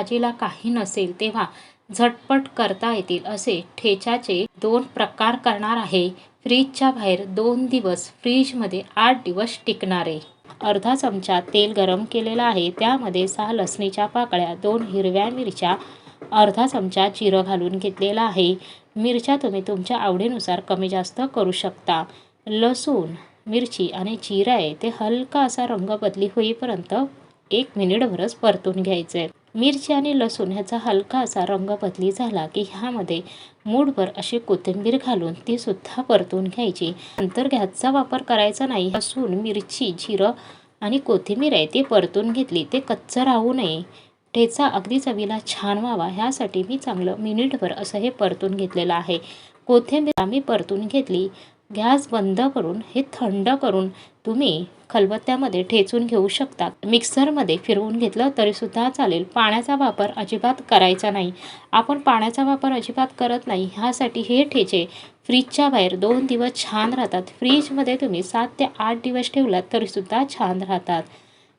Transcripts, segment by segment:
भाजीला काही नसेल तेव्हा झटपट करता येतील असे ठेच्याचे दोन प्रकार करणार आहे. फ्रीजच्या बाहेर दोन दिवस फ्रीजमध्ये आठ दिवस टिकणारे. अर्धा चमचा तेल गरम केलेलं आहे. त्यामध्ये सहा लसणीच्या पाकळ्या दोन हिरव्या मिरच्या अर्धा चमचा जिरं घालून घेतलेला आहे. मिरच्या तुम्ही तुमच्या आवडीनुसार कमी जास्त करू शकता. लसूण मिरची आणि जिरं आहे ते हलका असा रंग बदली होईपर्यंत एक मिनिटभरच परतून घ्यायचं. आहे मिरची आणि लसूण ह्याचा हलका असा रंग बदली झाला की ह्यामध्ये मूठभर अशी कोथिंबीर घालून ती सुद्धा परतून घ्यायची. नंतर गॅसचा वापर करायचा नाही. लसूण मिरची जिरं आणि कोथिंबीर आहे ती परतून घेतली. ते कच्चं राहू नये. ठेचा अगदी चवीला छान व्हावा. ह्यासाठी मी चांगलं मिनिटभर असं हे परतून घेतलेलं आहे. कोथिंबीर आम्ही परतून घेतली. गॅस बंद करून हे थंड करून तुम्ही खलबत्त्यामध्ये ठेचून घेऊ शकता. मिक्सरमध्ये फिरवून घेतलं तरीसुद्धा चालेल. पाण्याचा वापर अजिबात करायचा नाही. आपण पाण्याचा वापर अजिबात करत नाही. ह्यासाठी हे ठेचे फ्रीजच्या बाहेर दोन दिवस छान राहतात. फ्रीजमध्ये तुम्ही सात ते आठ दिवस ठेवलात तरीसुद्धा छान राहतात.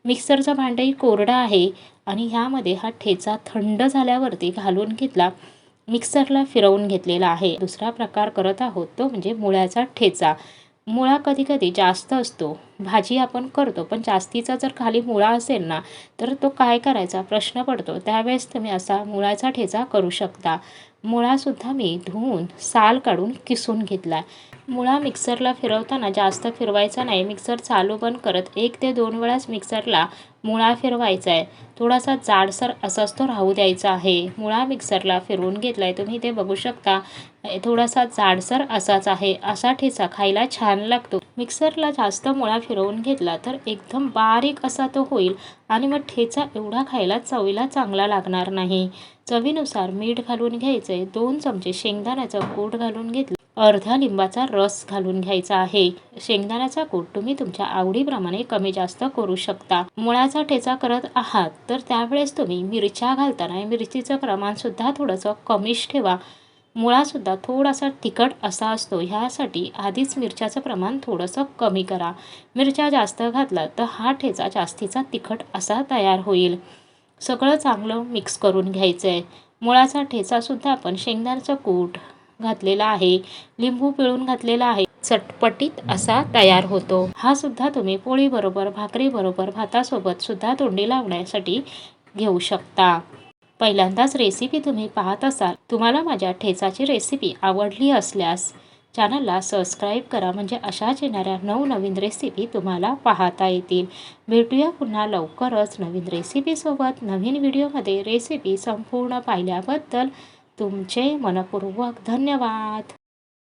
मिक्सरचं भांडंही कोरडं आहे आणि ह्यामध्ये हा ठेचा थंड झाल्यावरती घालून घेतला मिक्सरला फिरवून घेतलेला आहे. दुसरा प्रकार करत आहोत तो म्हणजे मुळ्याचा ठेचा. मुळा कधी कधी जास्त असतो. भाजी आपण करतो पण जास्तीचा जर खाली मुळा असेल ना तर तो काय करायचा? प्रश्न पडतो. त्यावेळेस तुम्ही असा मुळाचा ठेचा करू शकता. मुळासुद्धा मी धुवून साल काढून किसून घेतला. मुळा मिक्सरला फिरवताना जास्त फिरवायचा नाही. मिक्सर चालू बंद करत एक ते दोन वेळाच मिक्सरला मुळा फिरवायचा आहे थोडासा जाडसर असाच तो राहू द्यायचा आहे. मुळा मिक्सरला फिरवून घेतला आहे तुम्ही ते बघू शकता. थोडासा जाडसर असाच आहे. असा ठेचा खायला छान लागतो. मिक्सरला जास्त मुळा फिरवून घेतला तर एकदम बारीक असा तो होईल आणि मग ठेचा एवढा खायला चवीला चांगला लागणार नाही. चवीनुसार मीठ घालून घ्यायचं आहे दोन चमचे शेंगदाण्याचं कूट घालून घेतलं. अर्धा लिंबाचा रस घालून घ्यायचा आहे. शेंगदाण्याचा कूट तुम्ही तुमच्या आवडीप्रमाणे कमी जास्त करू शकता. मुळाचा ठेचा करत आहात तर त्यावेळेस तुम्ही मिरच्या घालताना मिरचीचं प्रमाण सुद्धा थोडंसं कमीच ठेवा. मुळासुद्धा थोडासा तिखट असा असतो. ह्यासाठी आधीच मिरच्याचं प्रमाण थोडंसं कमी करा. मिरच्या जास्त घातला तर हा ठेचा जास्तीचा तिखट असा तयार होईल. सगळं चांगलं मिक्स करून घ्यायचं आहे मुळाचा ठेचासुद्धा आपण शेंगदाण्याचं कूट घातलेला आहे. लिंबू पिळून घातलेला आहे. चटपटीत असा तयार होतो. हा सुद्धा तुम्ही पोळीबरोबर भाकरीबरोबर भातासोबत सुद्धा तोंडी लावण्यासाठी घेऊ शकता. पहिल्यांदाच रेसिपी तुम्ही पाहत असाल. तुम्हाला माझ्या ठेचाची रेसिपी आवडली असल्यास चॅनलला सबस्क्राईब करा. म्हणजे अशाच येणाऱ्या नवनवीन रेसिपी तुम्हाला पाहता येतील. भेटूया पुन्हा लवकरच नवीन रेसिपीसोबत नवीन व्हिडिओमध्ये रेसिपी संपूर्ण पाहिल्याबद्दल तुमचे मनपूर्वक धन्यवाद.